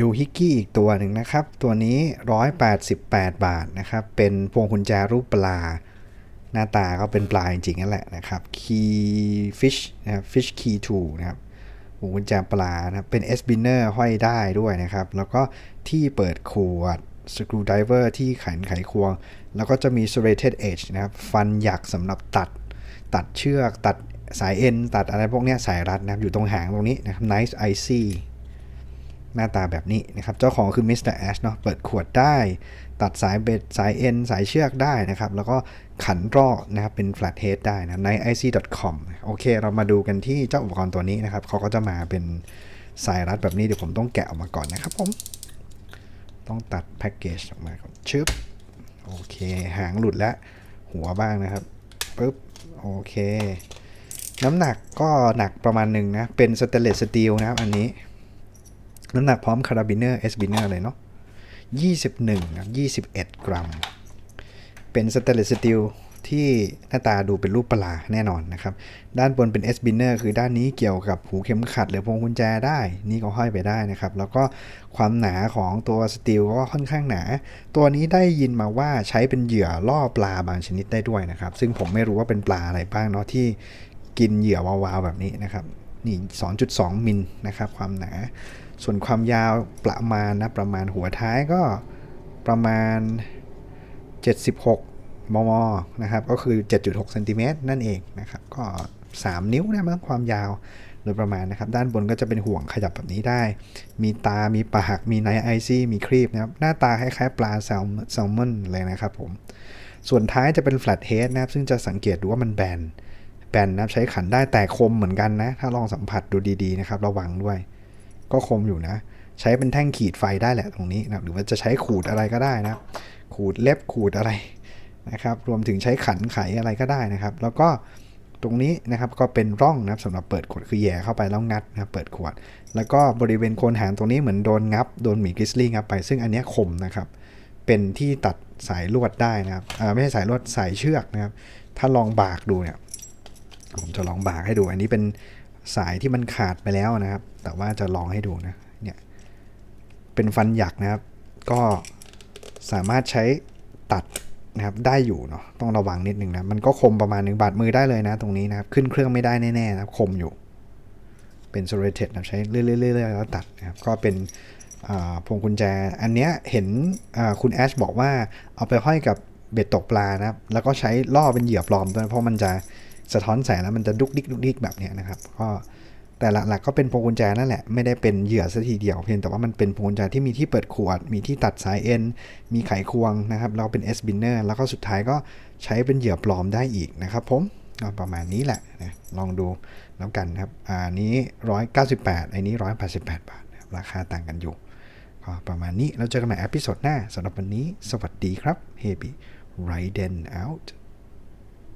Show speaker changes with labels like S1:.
S1: ดูฮิกกี้อีกตัวหนึ่งนะครับ ตัวนี้ 188 บาทนะครับ เป็นพวงกุญแจรูปปลา หน้าตาก็เป็นปลาจริงๆนั่นแหละนะครับ Key Fish นะครับ Fish Key 2นะครับพวงกุญแจปลานะเป็น S binner ห้อยได้ด้วยนะครับ แล้วก็ที่เปิดขวด Screwdriver ที่ไขนไขควง แล้วก็จะมี serrated edge นะครับ ฟันหยักสำหรับตัด ตัดเชือก ตัดสายเอ็น ตัดอะไรพวกเนี้ยสายรัดนะครับ อยู่ตรงหางตรงนี้นะครับ nice icy หน้าตาแบบนี้นะครับ เจ้าของคือมิสเตอร์แอชเนาะเปิดขวดได้ ตัดสายเบ็ดสายเอ็น สายเชือกได้นะครับ แล้วก็ขันรอกนะครับ เป็น flat head ได้นะใน ic.com โอเค เรามาดูกันที่เจ้าอุปกรณ์ตัวนี้นะครับเขาก็จะมาเป็นสายรัดแบบนี้เดี๋ยวผมต้องแกะออกมาก่อนนะครับผม ต้องตัดแพ็กเกจออกมาก่อนชึบโอเค หางหลุดแล้วหัวบ้างนะครับปึ๊บโอเค น้ำหนักก็หนักประมาณหนึ่งนะ เป็นสเตนเลสสตีลนะครับอันนี้ น้ำหนักพร้อมคาราบิเนอร์เอสบิเนอร์เลยเนาะ21นะ21 กรัม เป็นสเตเลสสตีลที่หน้าตาดูเป็นรูปปลาแน่นอนนะครับ ด้านบนเป็น S binner คือด้านนี้เกี่ยวกับหูเข็มขัดหรือพวงกุญแจได้ นี่ก็ห้อยไปได้นะครับ แล้วก็ความหนาของตัวสตีลก็ค่อนข้างหนา ตัวนี้ได้ยินมาว่าใช้เป็นเหยื่อล่อปลาบางชนิดได้ด้วยนะครับ ซึ่งผมไม่รู้ว่าเป็นปลาอะไรบ้างเนาะที่กินเหยื่อวาวๆแบบนี้นะครับ นี่2.2มิลนะครับความหนา ส่วนความยาวประมาณนะประมาณหัวท้ายก็ประมาณ 76 มม นะครับ ก็คือ 7.6เซนติเมตรนั่นเองนะครับ ก็ 3 นิ้วนะมั้งความยาวโดยประมาณนะครับ ด้านบนก็จะเป็นห่วงขยับแบบนี้ได้ มีตา มีปาก มีไนไอซี่ มีครีบนะครับ หน้าตาคล้ายๆปลาแซลมอนเลยนะครับผม ส่วนท้ายจะเป็น flat head นะครับ ซึ่งจะสังเกตดูว่ามันแบน แบนนะครับใช้ขันได้แต่คมเหมือนกันนะ ถ้าลองสัมผัสดูดีๆนะครับ ระวังด้วย ก็คมอยู่นะ ใช้เป็นแท่งขีดไฟได้แหละตรงนี้นะหรือว่าจะใช้ขูดอะไรก็ได้นะขูดเล็บขูดอะไรนะครับ รวมถึงใช้ขันไขอะไรก็ได้นะครับ แล้วก็ตรงนี้นะครับก็เป็นร่องนะครับสำหรับเปิดขวดคือแย่เข้าไปแล้วงัดนะครับเปิดขวด แล้วก็บริเวณโคนหางตรงนี้เหมือนโดนงับโดนหมีกริสลี่งับไป ซึ่งอันนี้คมนะครับ เป็นที่ตัดสายลวดได้นะครับไม่ใช่สายลวดสายเชือกนะครับ ถ้าลองบากดูเนี่ย ผมจะลองบากให้ดู อันนี้เป็นสายที่มันขาดไปแล้วนะครับ แต่ว่าจะลองให้ดูนะ เนี่ย เป็นฟันหยักนะครับ ก็สามารถใช้ตัดนะครับได้อยู่เนาะ ต้องระวังนิดนึงนะ มันก็คมประมาณหนึ่งบาดมือได้เลยนะ ตรงนี้นะครับ ขึ้นเครื่องไม่ได้แน่ๆนะครับ คมอยู่ เป็น s o r a t e d นะใช้เรื่อยๆๆแล้วตัดนะครับ ก็เป็นพวงกุญแจ อันเนี้ยเห็นคุณแอชบอกว่าเอาไปห้อยกับเบ็ดตกปลานะครับ แล้วก็ใช้ล่อเป็นเหยื่อปลอมด้วย เพราะมันจะ สะท้อนแสงแล้วมันจะดุกดิกดุกดิกแบบนี้นะครับ ก็แต่หลักๆก็เป็นพวงกุญแจนั่นแหละ ไม่ได้เป็นเหยื่อซะทีเดียวเพียงแต่ว่ามันเป็นพวงกุญแจที่มีที่เปิดขวด มีที่ตัดสายเอ็น มีไขควงนะครับแล้วเป็น S binner แล้วก็สุดท้ายก็ใช้เป็นเหยื่อปลอมได้อีกนะครับผมก็ประมาณนี้แหละนะลองดูแล้วกันครับอันนี้ 198อันนี้ 188 บาทนะครับราคาต่างกันอยู่ก็ประมาณนี้แล้วเจอกันใหม่อพิโซดหน้าสำหรับวันนี้ สวัสดีครับ Happy Riden out